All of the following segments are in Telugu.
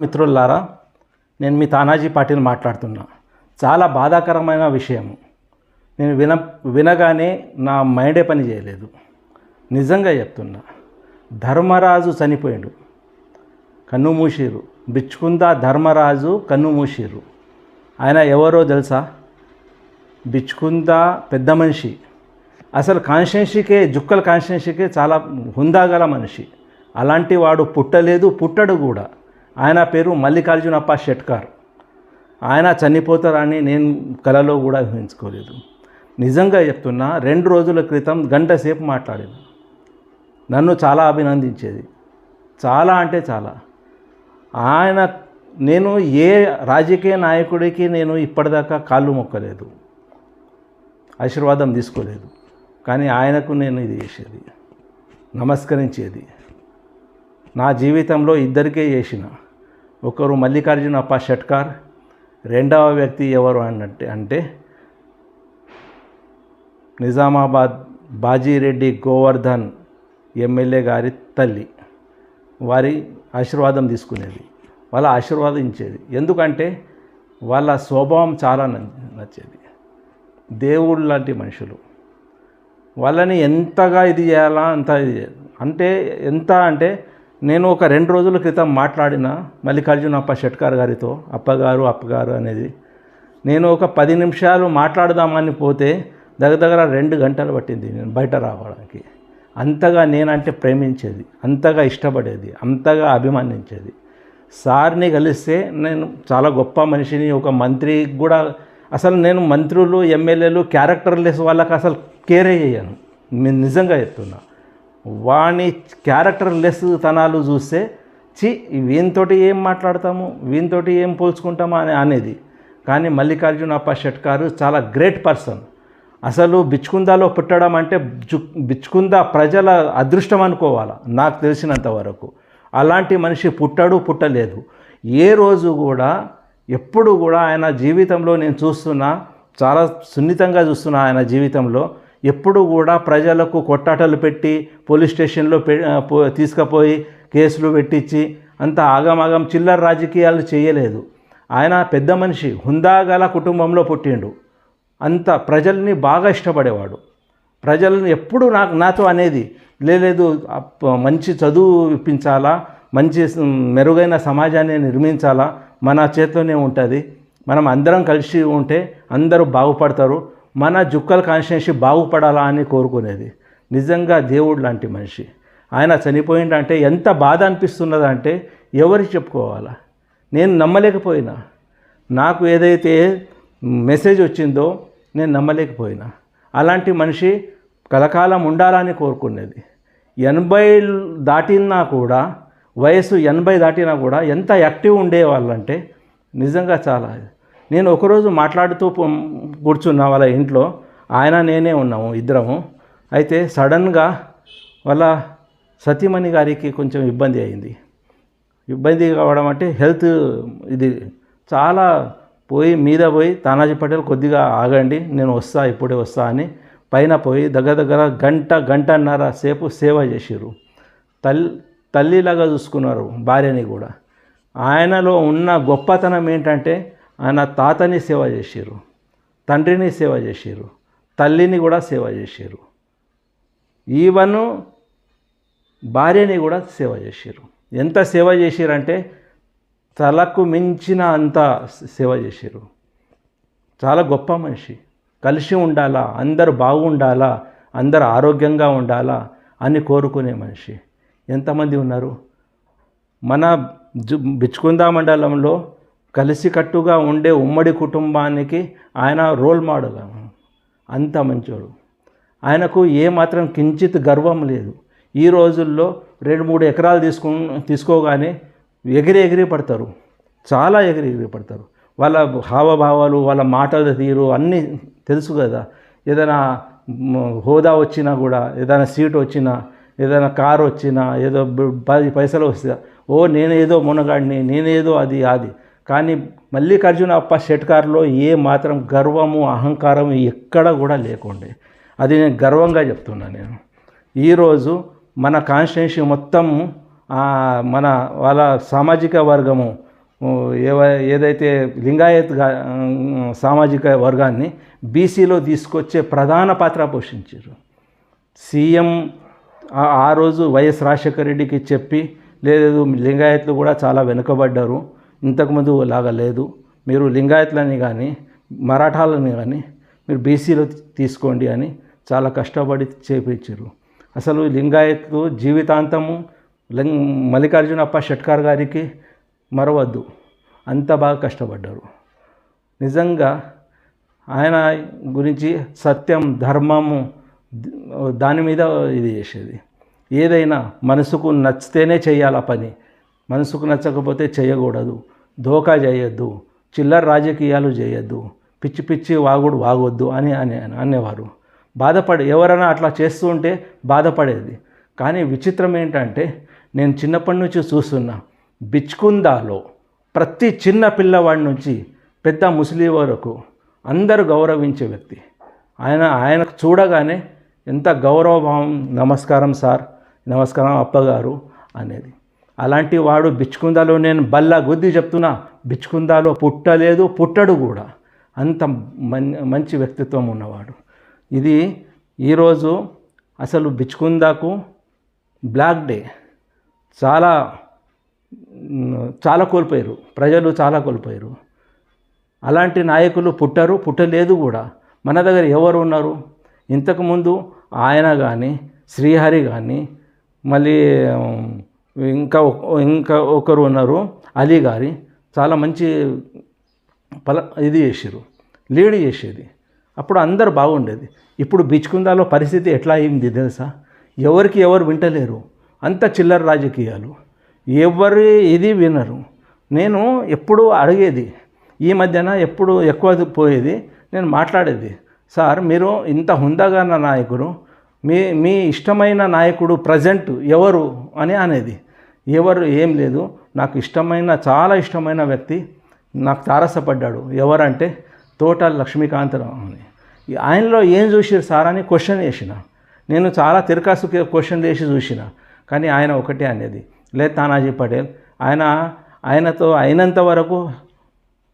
మిత్రులారా నేను మీ తానాజీ పాటిల్ మాట్లాడుతున్నా. చాలా బాధాకరమైన విషయం నేను విన వినగానే నా మైండే పని చేయలేదు. నిజంగా చెప్తున్నా ధర్మరాజు చనిపోయాడు. కన్ను మూసిరు బిచ్చుకుందా ధర్మరాజు కన్ను మూసిరు ఆయన ఎవరో తెలుసా? బిచ్చుకుందా పెద్ద మనిషి. అసలు కాన్స్టిట్యున్సీకే జుక్కల కాన్స్టిట్యున్సీకే చాలా హుందాగల మనిషి. అలాంటి వాడు పుట్టలేదు పుట్టడు కూడా. ఆయన పేరు మల్లికార్జునప్ప షెట్కార్ ఆయన చనిపోతారని నేను కలలో కూడా ఊహించుకోలేదు. నిజంగా చెప్తున్నా రెండు రోజుల క్రితం గంట సేపు మాట్లాడిన నన్ను చాలా అభినందించేది. చాలా అంటే చాలా. ఆయన నేను ఏ రాజకీయ నాయకుడికి నేను ఇప్పటిదాకా కాళ్ళు మొక్కలేదు. ఆశీర్వాదం తీసుకోలేదు. కానీ ఆయనకు నేను ఇది చేసేది. నమస్కరించేది. నా జీవితంలో ఇద్దరికే చేసిన. ఒకరు మల్లికార్జున అప్ప షట్కార్ రెండవ వ్యక్తి ఎవరు అన్నట్టే అంటే నిజామాబాద్ బాజీరెడ్డి గోవర్ధన్ ఎమ్మెల్యే గారి తల్లి. వారి ఆశీర్వాదం తీసుకునేది వాళ్ళ ఆశీర్వాదించేది. ఎందుకంటే వాళ్ళ స్వభావం చాలా నచ్చేది. దేవుడు లాంటి మనుషులు. వాళ్ళని ఎంతగా ఇది చేయాలా అంత ఇది అంటే ఎంత అంటే నేను ఒక రెండు రోజుల క్రితం మాట్లాడిన మల్లికార్జున అప్ప షెట్కార్ గారితో అప్పగారు అప్పగారు అనేది. నేను ఒక పది నిమిషాలు మాట్లాడదామని పోతే దగ్గర దగ్గర రెండు గంటలు పట్టింది నేను బయట రావడానికి. అంతగా నేనంటే ప్రేమించేది అంతగా ఇష్టపడేది అంతగా అభిమానించేది. సార్ని కలిస్తే నేను చాలా గొప్ప మనిషిని ఒక మంత్రి కూడా. అసలు నేను మంత్రులు ఎమ్మెల్యేలు క్యారెక్టర్లెస్ వాళ్ళకి అసలు కేరే చేయను. నేను నిజంగా చెప్తున్నా. వాని క్యారెక్టర్ లెస్ తనాలు చూస్తే చి వీనితోటి ఏం మాట్లాడతాము వీనితోటి ఏం పోల్చుకుంటాము అని అనేది. కానీ మల్లికార్జున అప్ప షెట్కారు చాలా గ్రేట్ పర్సన్. అసలు బిచ్చుకుందాలో పుట్టడం అంటే జు బిచ్చుకుందా ప్రజల అదృష్టం అనుకోవాలి నాకు తెలిసినంత వరకు. అలాంటి మనిషి పుట్టడు పుట్టలేదు. ఏ రోజు కూడా ఎప్పుడు కూడా ఆయన జీవితంలో నేను చూస్తున్నా చాలా సున్నితంగా చూస్తున్నా ఆయన జీవితంలో ఎప్పుడు కూడా ప్రజలకు కొట్టాటలు పెట్టి పోలీస్ స్టేషన్లో పె పో- తీసుకుపోయి కేసులు పెట్టించి అంత ఆగమాగం చిల్లర రాజకీయాలు చేయలేదు. ఆయన పెద్ద మనిషి హుందాగల కుటుంబంలో పుట్టిండు. అంత ప్రజల్ని బాగా ఇష్టపడేవాడు. ప్రజలను ఎప్పుడు నాకు నాతో అనేది లేదు మంచి చదువు ఇప్పించాలా మంచి మెరుగైన సమాజాన్ని నిర్మించాలా మన చేతిలోనే ఉంటుంది. మనం అందరం కలిసి ఉంటే అందరూ బాగుపడతారు. మన జుక్కల కాన్స్టిట్యున్సీ బాగుపడాలా అని కోరుకునేది. నిజంగా దేవుడు లాంటి మనిషి. ఆయన చనిపోయిందంటే ఎంత బాధ అనిపిస్తున్నదంటే ఎవరికి చెప్పుకోవాలా? నేను నమ్మలేకపోయినా. నాకు ఏదైతే మెసేజ్ వచ్చిందో నేను నమ్మలేకపోయినా. అలాంటి మనిషి కలకాలం ఉండాలని కోరుకునేది. ఎనభై దాటినా కూడా వయసు ఎనభై దాటినా కూడా ఎంత యాక్టివ్ ఉండేవాళ్ళంటే నిజంగా చాలా నేను ఒకరోజు మాట్లాడుతూ కూర్చున్నా వాళ్ళ ఇంట్లో. ఆయన నేనే ఉన్నాము ఇద్దరము. అయితే సడన్గా వాళ్ళ సతీమణి గారికి కొంచెం ఇబ్బంది అయింది. ఇబ్బంది కావడం అంటే హెల్త్ ఇది చాలా పోయి మీద పోయి తానాజీ పటేల్ కొద్దిగా ఆగండి నేను వస్తా ఇప్పుడే వస్తా అని పైన పోయి దగ్గర దగ్గర గంట గంటన్నర సేపు సేవ చేసిర్రు. తల్లి తల్లిలాగా చూసుకున్నారు భార్యని కూడా. ఆయనలో ఉన్న గొప్పతనం ఏంటంటే ఆయన తాతని సేవ చేసిర్రు తండ్రిని సేవ చేసిర్రు తల్లిని కూడా సేవ చేసిర్రు. ఈవన్ భార్యని కూడా సేవ చేసిర్రు. ఎంత సేవ చేసిరంటే తలకు మించిన అంత సేవ చేసిర్రు. చాలా గొప్ప మనిషి. కలిసి ఉండాలా అందరు బాగుండాలా అందరు ఆరోగ్యంగా ఉండాలా అని కోరుకునే మనిషి. ఎంతమంది ఉన్నారు? మన జు బిచ్చుకుందా మండలంలో కలిసికట్టుగా ఉండే ఉమ్మడి కుటుంబానికి ఆయన రోల్ మోడల్ అంత మంచోడు. ఆయనకు ఏమాత్రం కించిత్ గర్వం లేదు. ఈ రోజుల్లో రెండు మూడు ఎకరాలు తీసుకు తీసుకోగానే ఎగిరి ఎగిరి పడతారు. చాలా ఎగిరి ఎగిరి పడతారు. వాళ్ళ హావభావాలు వాళ్ళ మాటల తీరు అన్నీ తెలుసు కదా. ఏదైనా హోదా వచ్చినా కూడా ఏదైనా సీట్ వచ్చినా ఏదైనా కారు వచ్చినా ఏదో పది పైసలు వస్తా ఓ నేనేదో మునగాడిని నేనేదో అది అది. కానీ మల్లికార్జున అప్ప షెట్కార్లో ఏ మాత్రం గర్వము అహంకారం ఎక్కడ కూడా లేకుండే. అది నేను గర్వంగా చెప్తున్నా నేను. ఈరోజు మన కాన్స్టిట్యున్సీ మొత్తం మన వాళ్ళ సామాజిక వర్గము ఏవ ఏదైతే లింగాయత్ సామాజిక వర్గాన్ని బీసీలో తీసుకొచ్చే ప్రధాన పాత్ర పోషించారు. సీఎం ఆ రోజు వైఎస్ రాజశేఖర రెడ్డికి చెప్పి లేదు లింగాయత్లు కూడా చాలా వెనుకబడ్డారు. ఇంతకుముందు లాగా లేదు. మీరు లింగాయత్లని కానీ మరాఠాలని కానీ మీరు బీసీలో తీసుకోండి అని చాలా కష్టపడి చేపించారు. అసలు లింగాయత్లు జీవితాంతము లింగ్ మల్లికార్జునప్ప షట్కార్ గారికి మరవద్దు. అంత బాగా కష్టపడ్డారు. నిజంగా ఆయన గురించి సత్యం ధర్మము దాని మీద ఇది చేసేది. ఏదైనా మనసుకు నచ్చితేనే చేయాలి ఆ పని. మనసుకు నచ్చకపోతే చేయకూడదు. ధోకా చేయొద్దు. చిల్లర రాజకీయాలు చేయొద్దు. పిచ్చి పిచ్చి వాగుడు వాగొద్దు అని అని అనేవారు. బాధపడే ఎవరైనా అట్లా చేస్తూ ఉంటే బాధపడేది. కానీ విచిత్రం ఏంటంటే నేను చిన్నప్పటి నుంచి చూస్తున్నా బిచ్కుందాలో ప్రతి చిన్న పిల్లవాడి నుంచి పెద్ద ముస్లిం వరకు అందరూ గౌరవించే వ్యక్తి. ఆయన ఆయనకు చూడగానే ఎంత గౌరవభావం నమస్కారం సార్ నమస్కారం అప్పగారు అనేది. అలాంటి వాడు బిచ్చుకుందాలో నేను బల్ల గుద్ది చెప్తున్నా బిచ్చుకుందాలో పుట్టలేదు పుట్టడు కూడా. అంత మన్ మంచి వ్యక్తిత్వం ఉన్నవాడు. ఇది ఈరోజు అసలు బిచ్చుకుందాకు బ్లాక్ డే. చాలా చాలా కోల్పోయారు. ప్రజలు చాలా కోల్పోయారు. అలాంటి నాయకులు పుట్టరు పుట్టలేదు కూడా. మన దగ్గర ఎవరు ఉన్నారు? ఇంతకుముందు ఆయన కానీ శ్రీహరి కానీ మళ్ళీ ఇంకా ఇంకా ఒకరు ఉన్నారు అలీ గారి. చాలా మంచి పల ఇది చేసారు లీడ్ చేసేది. అప్పుడు అందరు బాగుండేది. ఇప్పుడు బిచ్చుకుందాలో పరిస్థితి ఎట్లా అయింది తెలుసా? ఎవరికి ఎవరు వింటలేరు. అంత చిల్లర రాజకీయాలు. ఎవరు ఇది వినరు. నేను ఎప్పుడు అడిగేది ఈ మధ్యన ఎప్పుడు ఎక్కువ పోయేది నేను మాట్లాడేది సార్ మీరు ఇంత హుందాగా నా నాయకుడు మీ మీ ఇష్టమైన నాయకుడు ప్రజెంట్ ఎవరు? అని అనేది. ఎవరు ఏం లేదు. నాకు ఇష్టమైన చాలా ఇష్టమైన వ్యక్తి నాకు తారసపడ్డాడు. ఎవరంటే తోట లక్ష్మీకాంతరావు అని. ఆయనలో ఏం చూసారు సార్ అని క్వశ్చన్ వేసిన నేను చాలా తిరకాసు క్వశ్చన్ వేసి చూసిన. కానీ ఆయన ఒకటే అనేది. లేదు తానాజీ పటేల్ ఆయన ఆయనతో అయినంత వరకు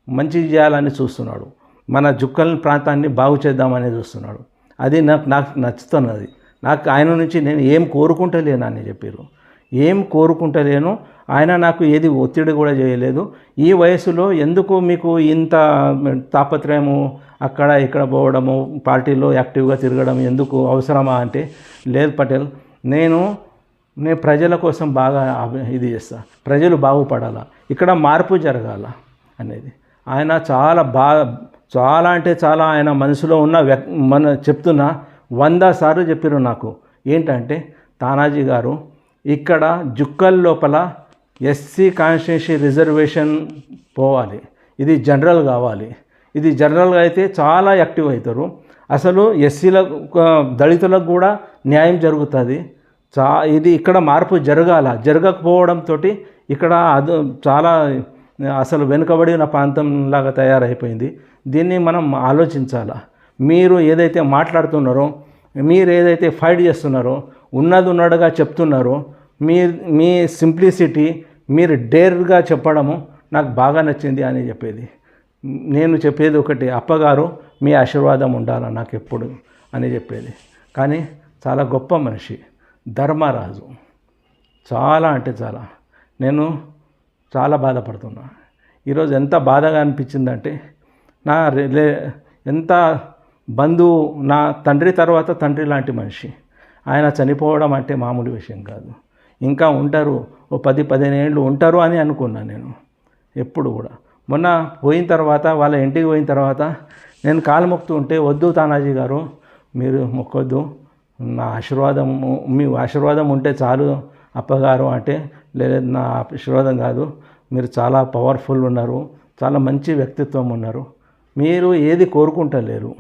మంచి చేయాలని చూస్తున్నాడు. మన జుక్కల్ ప్రాంతాన్ని బాగు చేద్దామని చూస్తున్నాడు. అది నాకు నాకు నచ్చుతున్నది. నాకు ఆయన నుంచి నేను ఏం కోరుకుంటలేనని చెప్పారు ఏం కోరుకుంటలేను ఆయన నాకు ఏది ఒత్తిడి కూడా చేయలేదు. ఈ వయసులో ఎందుకు మీకు ఇంత తాపత్రయము అక్కడ ఇక్కడ పోవడము పార్టీలో యాక్టివ్గా తిరగడం ఎందుకు అవసరమా అంటే లేదు పటేల్ నేను నేను ప్రజల కోసం బాగా ఇది చేస్తా. ప్రజలు బాగుపడాలా? ఇక్కడ మార్పు జరగాల? అనేది. ఆయన చాలా బా చాలా అంటే చాలా ఆయన మనసులో ఉన్న వ్య మన చెప్తున్న వంద సార్లు చెప్పారు నాకు. ఏంటంటే తానాజీ గారు ఇక్కడ జుక్కల్ లోపల ఎస్సీ కాన్స్టిట్యూన్సీ రిజర్వేషన్ పోవాలి. ఇది జనరల్ కావాలి. ఇది జనరల్గా అయితే చాలా యాక్టివ్ అవుతారు. అసలు ఎస్సీలకు దళితులకు కూడా న్యాయం జరుగుతుంది. చా ఇది ఇక్కడ మార్పు జరగాల. జరగకపోవడంతో ఇక్కడ అది చాలా అసలు వెనుకబడిన ప్రాంతంలాగా తయారైపోయింది. దీన్ని మనం ఆలోచించాలా. మీరు ఏదైతే మాట్లాడుతున్నారో మీరు ఏదైతే ఫైట్ చేస్తున్నారో ఉన్నది ఉన్నట్టుగా చెప్తున్నారు. మీ మీ సింప్లిసిటీ మీరు డేర్గా చెప్పడము నాకు బాగా నచ్చింది అని చెప్పేది. నేను చెప్పేది ఒకటి అప్పగారు మీ ఆశీర్వాదం ఉండాలి నాకు ఎప్పుడు అని చెప్పేది. కానీ చాలా గొప్ప మనిషి ధర్మరాజు. చాలా అంటే చాలా. నేను చాలా బాధపడుతున్నా. ఈరోజు ఎంత బాధగా అనిపించిందంటే నా రిలే ఎంత బంధువు నా తండ్రి తర్వాత తండ్రి లాంటి మనిషి. ఆయన చనిపోవడం అంటే మామూలు విషయం కాదు. ఇంకా ఉంటారు ఓ పది పదిహేను ఏళ్ళు ఉంటారు అని అనుకున్నాను నేను. ఎప్పుడు కూడా. మొన్న పోయిన తర్వాత వాళ్ళ ఇంటికి పోయిన తర్వాత నేను కాలు మొక్కుతూ ఉంటే వద్దు తానాజీ గారు మీరు మొక్కొద్దు. నా ఆశీర్వాదము మీ ఆశీర్వాదం ఉంటే చాలు అప్పగారు అంటే లేదా నా ఆశీర్వాదం కాదు. మీరు చాలా పవర్ఫుల్ ఉన్నారు. చాలా మంచి వ్యక్తిత్వం ఉన్నారు. మీరు ఏది కోరుకుంటలేరు.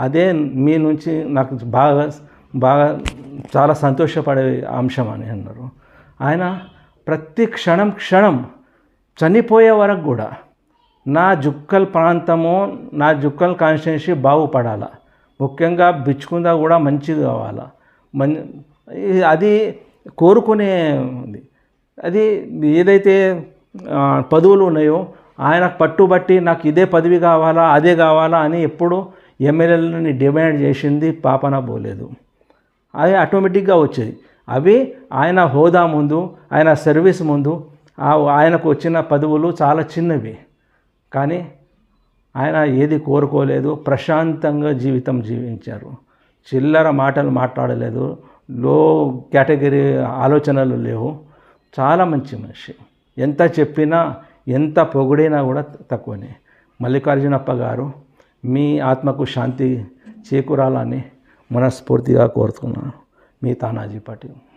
అదే మీ నుంచి నాకు బాగా బాగా చాలా సంతోషపడే అంశం అని అన్నారు. ఆయన ప్రతి క్షణం క్షణం చనిపోయే వరకు కూడా నా జుక్కల్ ప్రాంతము నా జుక్కల్ కాన్స్టిట్యున్సీ బాగుపడాలా? ముఖ్యంగా బిచ్చుకుందా కూడా మంచిది కావాలా? మన్ అది కోరుకునే ఉంది అది ఏదైతే పదవులు ఉన్నాయో ఆయన పట్టుబట్టి నాకు ఇదే పదవి కావాలా అదే కావాలా అని ఎప్పుడు ఎమ్మెల్యేలని డిమాండ్ చేసింది పాపన పోలేదు అదే ఆటోమేటిక్గా వచ్చేది. అవి ఆయన హోదా ముందు ఆయన సర్వీస్ ముందు ఆయనకు వచ్చిన పదవులు చాలా చిన్నవి. కానీ ఆయన ఏది కోరుకోలేదు ప్రశాంతంగా జీవితం జీవించారు. చిల్లర మాటలు మాట్లాడలేదు లో కేటగిరీ ఆలోచనలు లేవు. చాలా మంచి మనిషి. ఎంత చెప్పినా ఎంత పొగిడినా కూడా తక్కువనే. మల్లికార్జునప్ప గారు మీ ఆత్మకు శాంతి చేకూరాలని మనస్ఫూర్తిగా కోరుతున్నాను. మీ తానాజీ పాటిల్.